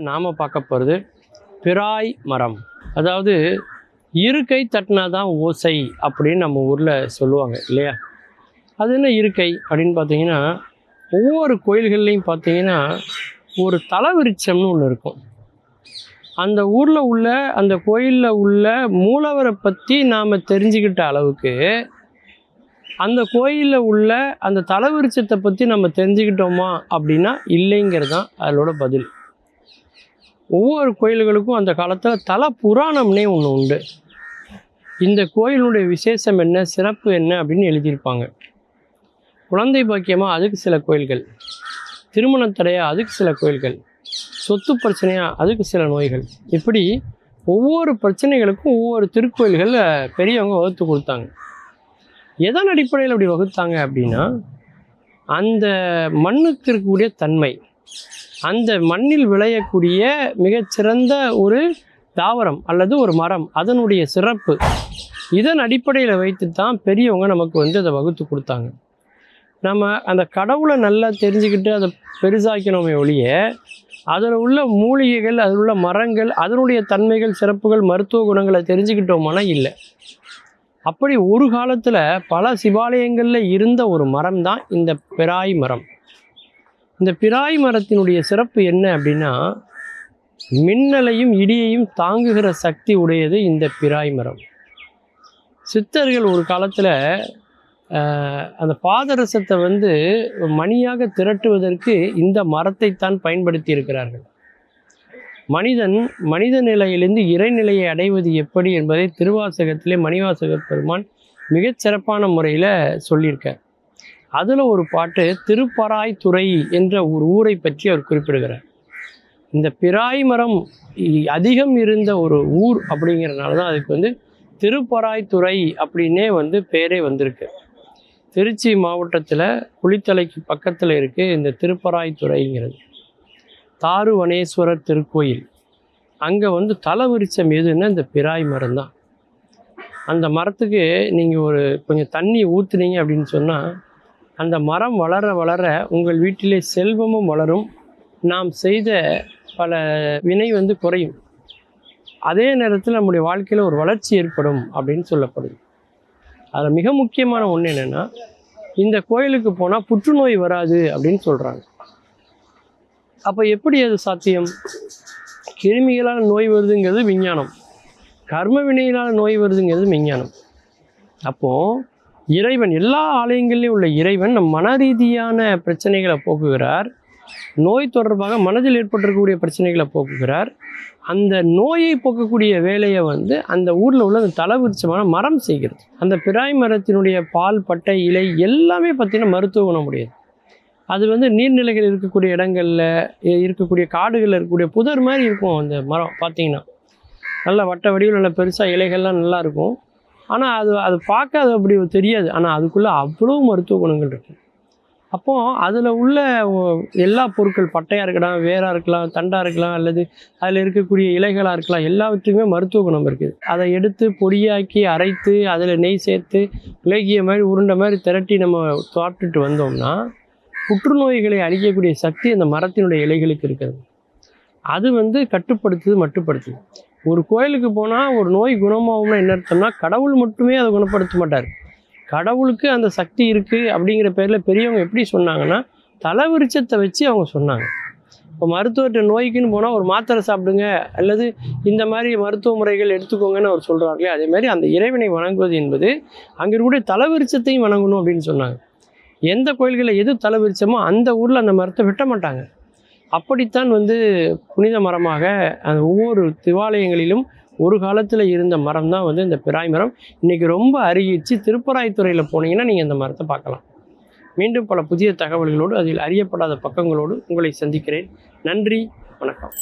நாம் பார்க்க போகிறது பிராய் மரம். அதாவது இருக்கை தட்டினா தான் ஓசை அப்படின்னு நம்ம ஊரில் சொல்லுவாங்க இல்லையா? அது என்ன இருக்கை அப்படின்னு பார்த்தீங்கன்னா ஒவ்வொரு கோயில்கள்லையும் பார்த்தீங்கன்னா ஒரு தலவிருச்சம்னு ஒன்று இருக்கும். அந்த ஊரில் உள்ள அந்த கோயிலில் உள்ள மூலவரை பற்றி நாம் தெரிஞ்சுக்கிட்ட அளவுக்கு அந்த கோயிலில் உள்ள அந்த தலவிருச்சத்தை பற்றி நம்ம தெரிஞ்சுக்கிட்டோமா அப்படின்னா இல்லைங்கிறது தான் அதோட பதில். ஒவ்வொரு கோயில்களுக்கும் அந்த காலத்தில் தல புராணம்னே ஒன்று உண்டு. இந்த கோயிலுடைய விசேஷம் என்ன சிறப்பு என்ன அப்படின்னு எழுதியிருப்பாங்க. குழந்தை பாக்கியமாக அதுக்கு சில கோயில்கள். திருமண தடையாக அதுக்கு சில கோயில்கள். சொத்து பிரச்சனையாக அதுக்கு சில நோய்கள். இப்படி ஒவ்வொரு பிரச்சனைகளுக்கும் ஒவ்வொரு திருக்கோயில்கள் பெரியவங்க வகுத்து கொடுத்தாங்க. எதன் அடிப்படையில் அப்படி வகுத்தாங்க அப்படின்னா அந்த மண்ணுக்கு இருக்கக்கூடிய தன்மை அந்த மண்ணில் விளையக்கூடிய மிகச்சிறந்த ஒரு தாவரம் அல்லது ஒரு மரம் அதனுடைய சிறப்பு. இதன் அடிப்படையில் வைத்து தான் பெரியவங்க நமக்கு வந்து அதை வகுத்து கொடுத்தாங்க. நம்ம அந்த கடவுளை நல்லா தெரிஞ்சுக்கிட்டு அதை பெருசாக்கணுமே ஒழிய அதில் உள்ள மூலிகைகள் அதில் உள்ள மரங்கள் அதனுடைய தன்மைகள் சிறப்புகள் மருத்துவ குணங்களை தெரிஞ்சுக்கிட்டோமானா இல்லை. அப்படி ஒரு காலத்தில் பல சிவாலயங்களில் இருந்த ஒரு மரம் தான் இந்த பிராய் மரம். இந்த பிராய் மரத்தினுடைய சிறப்பு என்ன அப்படின்னா மின்னலையும் இடியையும் தாங்குகிற சக்தி உடையது இந்த பிராய் மரம். சித்தர்கள் ஒரு காலத்தில் அந்த பாதரசத்தை வந்து மணியாக திரட்டுவதற்கு இந்த மரத்தை தான் பயன்படுத்தி இருக்கிறார்கள். மனிதன் மனித நிலையிலிருந்து இறைநிலையை அடைவது எப்படி என்பதை திருவாசகத்திலே மணிவாசக பெருமான் மிகச் சிறப்பான முறையில் சொல்லியிருக்கார். அதில் ஒரு பாட்டு திருப்பராய்த்துறை என்ற ஒரு ஊரை பற்றி அவர் குறிப்பிடுகிறார். இந்த பிராய் மரம் இ- அதிகம் இருந்த ஒரு ஊர் அப்படிங்கிறனால தான் அதுக்கு வந்து திருப்பராய்த்துறை அப்படின்னே வந்து பேரே வந்திருக்கு. திருச்சி மாவட்டத்தில் குளித்தலைக்கு பக்கத்தில் இருக்குது இந்த திருப்பராய்த்துறைங்கிறது தாருவனேஸ்வரர் திருக்கோயில். அங்கே வந்து தலவிருச்சம் எதுன்னா இந்த பிராய் மரம் தான். அந்த மரத்துக்கு நீங்கள் ஒரு கொஞ்சம் தண்ணி ஊற்றுனீங்க அப்படின்னு சொன்னால் அந்த மரம் வளர வளர உங்கள் வீட்டிலே செல்வமும் வளரும். நாம் செய்த பல வினை வந்து குறையும். அதே நேரத்தில் நம்முடைய வாழ்க்கையில் ஒரு வளர்ச்சி ஏற்படும் அப்படின்னு சொல்லப்படுது. அதில் மிக முக்கியமான ஒன்று என்னென்னா இந்த கோயிலுக்கு போனால் புற்றுநோய் வராது அப்படின்னு சொல்கிறாங்க அப்போ எப்படி அது சாத்தியம்? கிருமிகளால் நோய் வருதுங்கிறது விஞ்ஞானம். கர்ம வினையினால் நோய் வருதுங்கிறது விஞ்ஞானம். அப்போது இறைவன் எல்லா ஆலயங்கள்லேயும் உள்ள இறைவன் நம் மன ரீதியான பிரச்சனைகளை போக்குகிறார். நோய் தொடர்பாக மனதில் ஏற்பட்டிருக்கக்கூடிய பிரச்சனைகளை போக்குகிறார். அந்த நோயை போக்கக்கூடிய வேலையை வந்து அந்த ஊரில் உள்ள அந்த தலவிருச்சமான மரம் செய்கிறது. அந்த பிராய் மரத்தினுடைய பால் பட்டை இலை எல்லாமே பார்த்தீங்கன்னா மருத்துவ குணம் உடையது அது வந்து நீர்நிலைகள் இருக்கக்கூடிய இடங்களில் இருக்கக்கூடிய காடுகளில் இருக்கக்கூடிய புதர் மாதிரி இருக்கும் அந்த மரம் பார்த்தீங்கன்னா. நல்ல வட்ட வடிவில் நல்ல பெருசாக இலைகள்லாம் நல்லாயிருக்கும் ஆனால் அது அது பார்க்க அது அப்படி தெரியாது. ஆனால் அதுக்குள்ளே அவ்வளோ மருத்துவ குணங்கள் இருக்குது அப்போ அதில் உள்ள எல்லா பொருட்கள் பட்டையாக இருக்கலாம் வேராக இருக்கலாம் தண்டாக இருக்கலாம் அல்லது அதில் இருக்கக்கூடிய இலைகளாக இருக்கலாம் எல்லாவற்றுக்குமே மருத்துவ குணம் இருக்குது அதை எடுத்து பொடியாக்கி அரைத்து அதில் நெய் சேர்த்து விலகிய மாதிரி உருண்டை மாதிரி திரட்டி நம்ம சாப்பிட்டுட்டு வந்தோம்னா புற்றுநோய்களை அழிக்கக்கூடிய சக்தி அந்த மரத்தினுடைய இலைகளுக்கு இருக்கிறது. அது வந்து கட்டுப்படுத்துது மட்டுப்படுத்துது. ஒரு கோயிலுக்கு போனால் ஒரு நோய் குணமாகும்னா என்ன அர்த்தம்னா கடவுள் மட்டுமே அதை குணப்படுத்த மாட்டார். கடவுளுக்கு அந்த சக்தி இருக்குது அப்படிங்கிற பேரில் பெரியவங்க எப்படி சொன்னாங்கன்னா தலவிருச்சத்தை வச்சு அவங்க சொன்னாங்க. இப்போ மருத்துவர்கிட்ட நோய்க்குன்னு போனால் ஒரு மாத்திரை சாப்பிடுங்க அல்லது இந்த மாதிரி மருத்துவ முறைகள் எடுத்துக்கோங்கன்னு அவர் சொல்கிறார்களே அதே மாதிரி அந்த இறைவனை வணங்குவது என்பது அங்கே இருக்கக்கூடிய தலைவிருச்சத்தையும் வணங்கணும் அப்படின்னு சொன்னாங்க. எந்த கோயில்களில் எது தலவிருச்சமோ அந்த ஊரில் அந்த மரத்தை வெட்ட மாட்டாங்க. அப்படித்தான் வந்து புனித மரமாக அந்த ஒவ்வொரு திவாலயங்களிலும் ஒரு காலத்தில் இருந்த மரம் தான் வந்து இந்த பிராய் மரம். இன்றைக்கி ரொம்ப அருகிச்சு திருப்பராய்த்துறையில் போனீங்கன்னா நீங்கள் இந்த மரத்தை பார்க்கலாம். மீண்டும் பல புதிய தகவல்களோடு அதில் அறியப்படாத பக்கங்களோடு உங்களை சந்திக்கிறேன். நன்றி வணக்கம்.